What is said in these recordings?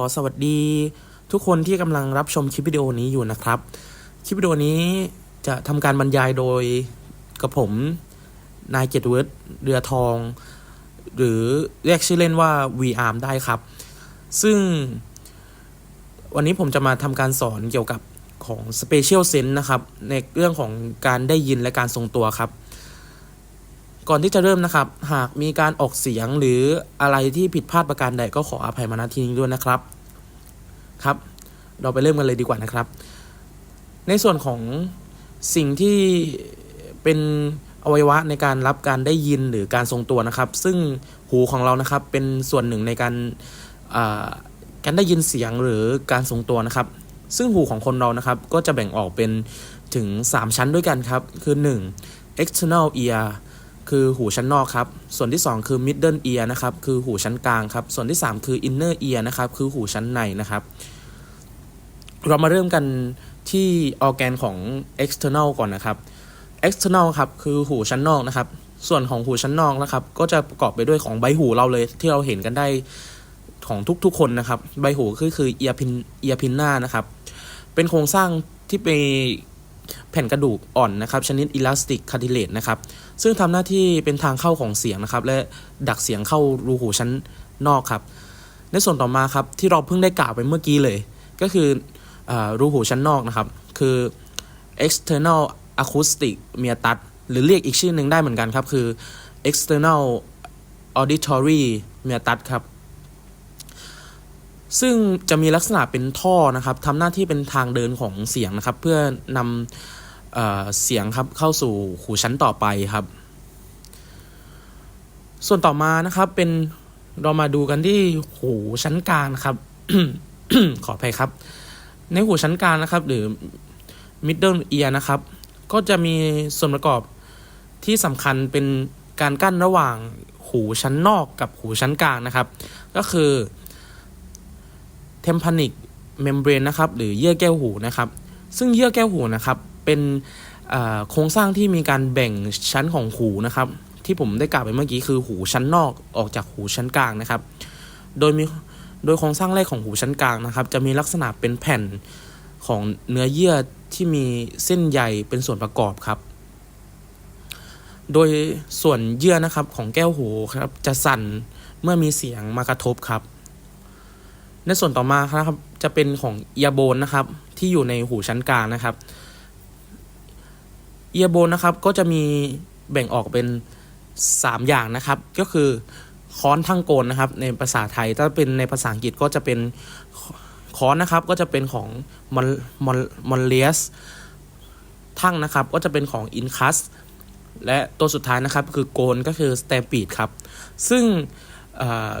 ขอสวัสดี ทุกคนที่กำลังรับชมคลิปวิดีโอนี้อยู่นะครับ คลิปวิดีโอนี้จะทำการบรรยายโดยกับผมนายเกียรติวุฒิเรือทอง หรือเรียกชื่อเล่นว่า VR ได้ครับ ซึ่งวันนี้ผมจะมาทำการสอนเกี่ยวกับของ Special Sense นะครับ ในเรื่องของการได้ยินและการทรงตัวครับ ก่อนที่จะเริ่มนะครับ หากมีการออกเสียงหรืออะไรที่ผิดพลาดประการใดก็ขออภัยมาณที่นี้ด้วยนะครับครับ เราไปเริ่มกันเลยดีกว่านะครับ ในส่วนของสิ่งที่เป็นอวัยวะในการรับการได้ยินหรือการทรงตัวนะครับ ซึ่งหูของเรานะครับเป็นส่วนหนึ่งในการการได้ยินเสียงหรือการทรงตัวนะครับ ซึ่งหูของคนเรานะครับก็จะแบ่งออกเป็นถึง 3 ชั้นด้วยกันครับ คือ 1. external ear คือหูชั้นนอกครับ ส่วนที่ 2 คือ middle ear นะครับ คือหูชั้นกลางครับ ส่วนที่ 3 คือ inner ear นะครับ คือหูชั้นในนะครับ เรามาเริ่มกันที่ออแกนของ external ก่อนนะครับ external ครับ คือหูชั้นนอกนะครับ ส่วนของหูชั้นนอกนะครับ ก็จะประกอบไปด้วยของใบหูเราเลย ที่เราเห็นกันได้ของทุกๆคนนะครับ ใบหูคือคือ ear pin ear pinna นะครับ เป็นโครงสร้างที่เป็น แผ่นกระดูกอ่อนนะครับ ชนิด elastic cartilage นะครับ ซึ่งทำหน้าที่เป็นทางเข้าของเสียงนะครับ และดักเสียงเข้ารูหูชั้นนอกครับ ในส่วนต่อมาครับที่เราเพิ่งได้กล่าวไปเมื่อกี้เลย ก็คืออรูหูชั้นนอกนะครับ คือ external acoustic meatus หรือเรียกอีกชื่อหนึ่งได้เหมือนกันครับ คือ external auditory meatus ครับ ซึ่งจะมีลักษณะเป็นท่อนะครับทำหน้าที่เป็นทางเดินของเสียงนะครับ เพื่อนำเอเสียงครับเข้าสู่หูชั้นต่อไปครับ ส่วนต่อมานะครับเป็นเรามาดูกันที่หูชั้นกลางนะครับขออภัยครับ ในหูชั้นกลางนะครับ หรือ middle ear นะครับ ก็จะมีส่วนประกอบที่สำคัญเป็นการกั้นระหว่างหูชั้นนอกกับหูชั้นกลางนะครับ ก็คือ tympanic membrane นะครับหรือเยื่อแก้วหูนะครับซึ่งเยื่อแก้วหูนะครับเป็นโครงสร้างที่มีการแบ่งชั้นของหูนะครับที่ผมได้กล่าวไปเมื่อกี้คือหูชั้นนอกออกจากหูชั้นกลางนะครับ โดยมีโดยโครงสร้างแรกของหูชั้นกลางนะครับ จะมีลักษณะเป็นแผ่นของเนื้อเยื่อที่มีเส้นใยเป็นส่วนประกอบครับ โดยส่วนเยื่อนะครับของแก้วหูครับจะสั่นเมื่อมีเสียงมากระทบครับ ในส่วนต่อมาครับจะเป็นของเอียโบนนะครับ ที่อยู่ในหูชั้นกลางนะครับเอียโบนนะครับก็จะมีแบ่งออกเป็น 3 อย่างนะครับ ก็คือค้อนทั้งโกนนะครับ ในภาษาไทยถ้าเป็นในภาษาอังกฤษก็จะเป็นค้อนนะครับก็จะเป็นของมอนมอนมอนเลียสทั้งนะครับก็จะเป็นของอินคัสและตัวสุดท้ายนะครับคือโกนก็คือสเตปีดครับ ซึ่ง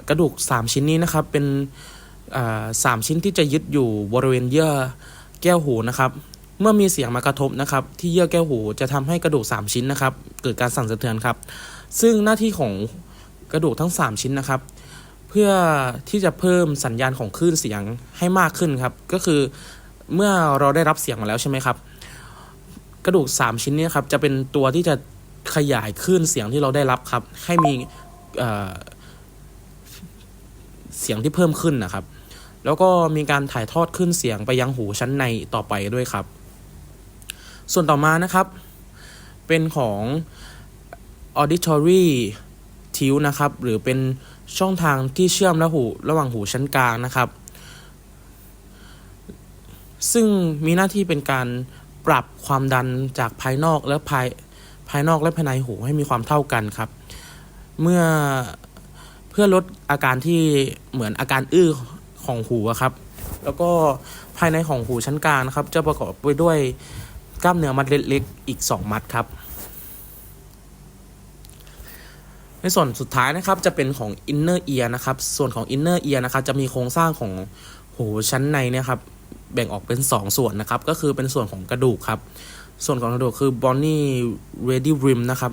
กระดูก 3 ชิ้นนี้นะครับเป็น สามชิ้นที่จะยึดอยู่บริเวณเยื่อแก้วหูนะครับ เมื่อมีเสียงมากระทบนะครับ ที่เยื่อแก้วหูจะทำให้กระดูก 3 ชิ้นนะครับ เกิดการสั่นสะเทือนครับ ซึ่งหน้าที่ของกระดูกทั้ง 3 ชิ้นนะครับ เพื่อที่จะเพิ่มสัญญาณของคลื่นเสียงให้มากขึ้นครับ ก็คือเมื่อเราได้รับเสียงมาแล้วใช่ไหมครับ กระดูก 3 ชิ้นนี้ครับจะเป็นตัวที่จะขยายคลื่นเสียงที่เราได้รับครับ ให้มีเสียงที่เพิ่มขึ้นนะครับ แล้วก็มีการถ่ายทอดขึ้นเสียงไปยังหูชั้นในต่อไปด้วยครับ ส่วนต่อมานะครับ เป็นของ auditory t i l นะครับ หรือเป็นช่องทางที่เชื่อมระหูระหว่างหูชั้นกลางนะครับ ซึ่งมีหน้าที่เป็นการปรับความดันจากภายนอกและภายภายนอกและภายในหูให้มีความเท่ากันครับ เมื่อเพื่อลดอาการที่เหมือนอาการอื้อ ของหูครับ แล้วก็ภายในของหูชั้นกลางนะครับ จะประกอบไปด้วยกล้ามเนื้อมัดเล็กๆอีก 2 มัดครับ ในส่วนสุดท้ายนะครับจะเป็นของ inner ear นะครับ ส่วนของ inner ear นะครับจะมีโครงสร้างของหูชั้นในเนี่ยครับแบ่งออกเป็น 2 ส่วนนะครับ ก็คือเป็นส่วนของกระดูกครับ ส่วนของกระดูกคือ bony ready rim นะครับ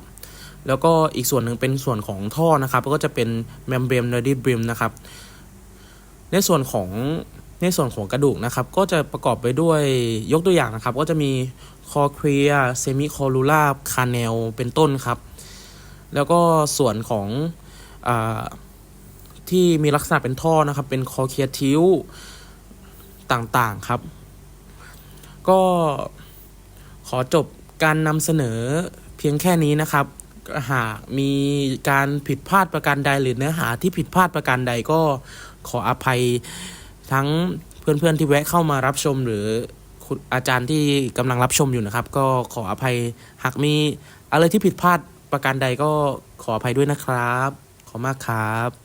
แล้วก็อีกส่วนหนึ่งเป็นส่วนของท่อนะครับ ก็จะเป็น membrane ready rim นะครับ ในส่วนของในส่วนของกระดูกนะครับ ก็จะประกอบไปด้วยยกตัวอย่างนะครับ ก็จะมี cochlea semicollular canal เป็นต้นครับ แล้วก็ส่วนของอที่มีลักษณะเป็นท่อนะครับ เป็นคอเคลียทิวต่างๆครับ ก็ขอจบการนำเสนอเพียงแค่นี้นะครับ หากมีการผิดพลาดประการใดหรือเนื้อหาที่ผิดพลาดประการใดก็ ขออภัยทั้งเพื่อนๆที่แวะเข้ามารับชมหรือคุณอาจารย์ที่กำลังรับชมอยู่นะครับ ก็ขออภัยหากมีอะไรที่ผิดพลาดประการใดก็ขออภัยด้วยนะครับ ขอมากครับ